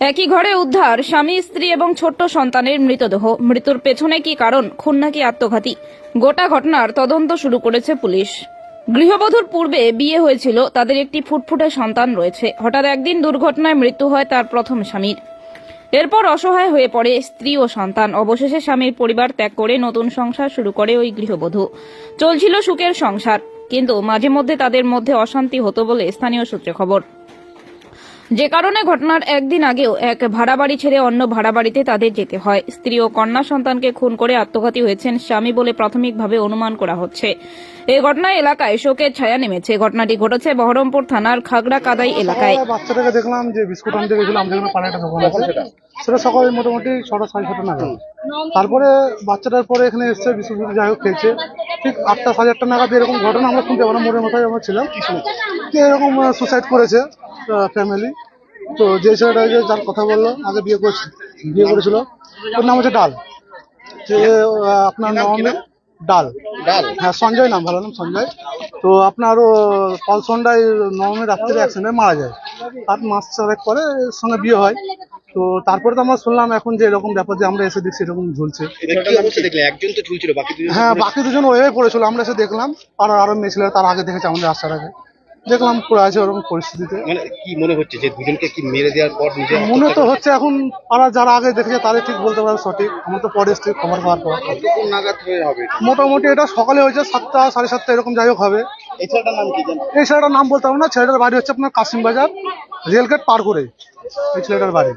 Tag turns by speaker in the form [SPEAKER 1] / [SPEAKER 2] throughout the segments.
[SPEAKER 1] একই ঘরে উদ্ধার, স্বামী, স্ত্রী এবং ছোট্ট সন্তানের মৃতদেহ। মৃত্যুর পেছনে কি কারণ, খুন নাকি আত্মঘাতী? গোটা ঘটনার তদন্ত শুরু করেছে পুলিশ। গৃহবধূর পূর্বে বিয়ে হয়েছিল, তাদের একটি ফুটফুটে সন্তান রয়েছে। হঠাৎ একদিন দুর্ঘটনায় মৃত্যু হয় তার প্রথম স্বামীর। এরপর অসহায় হয়ে পড়ে স্ত্রী ও সন্তান। অবশেষে স্বামীর পরিবার ত্যাগ করে নতুন সংসার শুরু করে ওই গৃহবধূ। চলছিল সুখের সংসার, কিন্তু মাঝে মধ্যে তাদের মধ্যে অশান্তি হতো বলে স্থানীয় সূত্রে খবর। যে কারণে ঘটনার একদিন আগেও এক ভাড়া বাড়ি ছেড়ে অন্য ভাড়া বাড়িতে তাদের যেতে হয়। স্ত্রী ও কন্যা সন্তানকে খুন করে আত্মঘাতী হয়েছেন স্বামী বলে প্রাথমিকভাবে অনুমান করা হচ্ছে। এই ঘটনায় এলাকায় শোকের ছায়া নেমেছে। ঘটনাটি ঘটেছে বহরমপুর থানার খাগড়া কাদাই এলাকায়
[SPEAKER 2] বাচ্চাটাকে দেখলাম যে বিস্কুট আনতে গেছিল, আমাদের এখানে পাড়ায় একটা দোকান আছে সেটা। সকালে মোটামুটি ছটা, সাড়ে ছটা নাগাদ। তারপরে বাচ্চাটার পরে এখানে এসছে, বিস্কুট যাই হোক খেয়েছে। ঠিক আটটা, সাড়ে আটটা নাগাদ এরকম ঘটনা আমরা শুনতে পারলাম মোড়ের মাথায় আমরা ছিলাম। এরকম সুসাইড করেছে। ফ্যামিলি তো যে ছেলেটা যে যার কথা বলল আগে বিয়ে করছে বিয়ে করেছিল। ওর নাম হচ্ছে ডাল। যে আপনার নবমী ডাল।
[SPEAKER 3] ডাল।
[SPEAKER 2] হ্যাঁ সঞ্জয় নাম ভালো নাম সঞ্জয়। তো আপনার ও পলসন্ডায় নবমী রাত্রে অ্যাক্সিডেন্টে মারা যায়। আর মাস চারেক পরে সঙ্গে বিয়ে হয়। তো তারপরে তো আমরা শুনলাম এখন যে এরকম ব্যাপার যে আমরা এসে দেখছি এরকম ঝুলছে।
[SPEAKER 3] একজন তো ঝুলছিল বাকি
[SPEAKER 2] হ্যাঁ বাকি দুজন ওইভাবে পড়েছিল। আমরা এসে দেখলাম আর আরও মেয়ে ছেলেরা তার আগে দেখেছে আমাদের আসার আগে। দেখলাম পড়ে আছে ওরকম পরিস্থিতিতে।
[SPEAKER 3] মানে কি মনে হচ্ছে যে দুজনকে কি মেরে দেওয়ার পর নিজে
[SPEAKER 2] মনে তো হচ্ছে এখন তারা যারা আগে দেখেছে তাদের ঠিক বলতে পারে সঠিক। আমরা তো পরে এসছি খবর পাওয়ার পর।
[SPEAKER 3] নাগাদ হবে
[SPEAKER 2] মোটামুটি এটা সকালে হয়েছে সাতটা সাড়ে সাতটা এরকম যাই হোক হবে।
[SPEAKER 3] এই ছেলেটার নাম কি
[SPEAKER 2] এই ছেলেটার নাম বলতে পারব না ছেলেটার বাড়ি হচ্ছে আপনার কাশিম বাজার রেলগেট পার করে। এই ছেলেটার বাড়ি।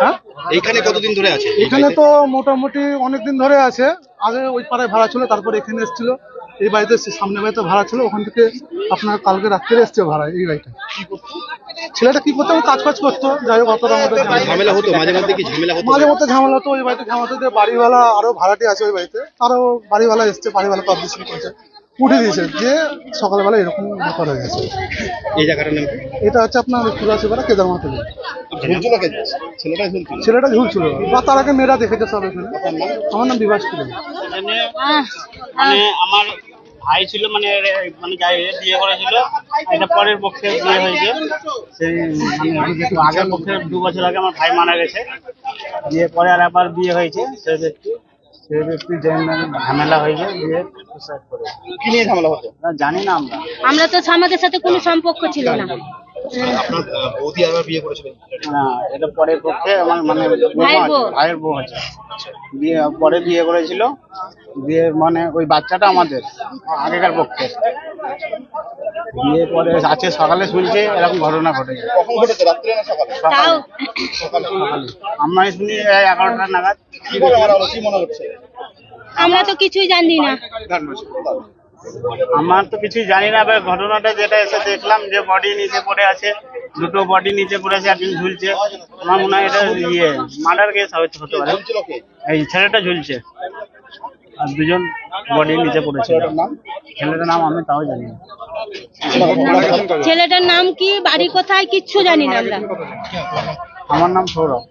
[SPEAKER 2] হ্যাঁ?
[SPEAKER 3] এইখানে কতদিন ধরে আছে?
[SPEAKER 2] এখানে তো মোটামুটি অনেকদিন ধরে আছে। আগে ওই পাড়ায় ভাড়া ছিল তারপর এখানে এসেছিল। এই বাড়িতে সামনে বাড়িতে ভাড়া ছিল ওখান থেকে আপনার কালকে রাত্রে এসছে ভাড়া এই বাড়িটা ছেলেটা কি করতো? কাজ ফাজ করতো যাই হোক অতটা আমাদের
[SPEAKER 3] ঝামেলা হতো মাঝে মধ্যে কি ঝামেলা হতো?
[SPEAKER 2] মাঝে মধ্যে ঝামেলা হতো ওই বাড়িতে ঝামেলা হতো বাড়িওয়ালা আরও ভাড়াটি আছে ওই বাড়িতে তারও বাড়িওয়ালা এসছে বাড়িওয়ালা পাবলিশিং করেছে উঠে দিয়েছে যে সকালবেলা এরকম ব্যাপার হয়ে গেছে।
[SPEAKER 3] এই জায়গাটার নাম
[SPEAKER 2] এটা হচ্ছে আপনার চুরাশিপাড়া কেদারমাথ
[SPEAKER 3] ঝুলছিল কে? ছেলেটা ঝুলছিল?
[SPEAKER 2] ছেলেটা ঝুলছিল। বা তার আগে মেয়েরা দেখেছে সব এখানে। আমার নাম বিভাস
[SPEAKER 4] মানে আমার ভাই ছিল মানে মানে যাই বিয়ে করেছিল। এটা পরের পক্ষে বিয়ে হয়েছে। সেই মানে একটু আগের পক্ষে দু বছর আগে আমার ভাই মারা গেছে। বিয়ে পরে আর আবার বিয়ে হয়েছে। সেই ব্যক্তি সেই ব্যক্তি যে ঝামেলা হয়েছে বিয়ে সুসাইড করে।
[SPEAKER 3] কি নিয়ে ঝামেলা হতো
[SPEAKER 4] জানি না আমরা।
[SPEAKER 5] আমরা তো আমাদের সাথে কোনো সম্পর্ক ছিল না।
[SPEAKER 3] আপনার বৌদি আবার বিয়ে করেছিলেন
[SPEAKER 4] না এটা পরের পক্ষে আমার মানে
[SPEAKER 5] ভাইয়ের বউ।
[SPEAKER 4] আছে। বিয়ে পরে বিয়ে করেছিল। বিয়ে মানে ওই বাচ্চাটা আমাদের আগেকার পক্ষে। বিয়ে পরে আছে সকালে শুনছে এরকম ঘটনা
[SPEAKER 3] সকালে?
[SPEAKER 4] আমরা শুনি এগারোটা নাগাদ।
[SPEAKER 3] মনে
[SPEAKER 5] আমরা তো কিছুই জানি না।
[SPEAKER 4] আমার তো কিছুই জানি না এবার ঘটনাটা যেটা এসে দেখলাম যে বডি নিচে পড়ে আছে দুটো বডি নিচে পড়ে আছে একজন ঝুলছে। আমার মনে হয় এটা ইয়ে মার্ডার কেস হতে হতে পারে। এই ছেলেটা ঝুলছে। আর দুজন বডি নিচে পড়েছে।
[SPEAKER 3] ছেলেটার নাম
[SPEAKER 4] ছেলেটার নাম আমি তাও জানি না।
[SPEAKER 5] ছেলেটার নাম কি বাড়ি কোথায় কিচ্ছু জানি না আমরা।
[SPEAKER 4] আমার নাম সৌরভ।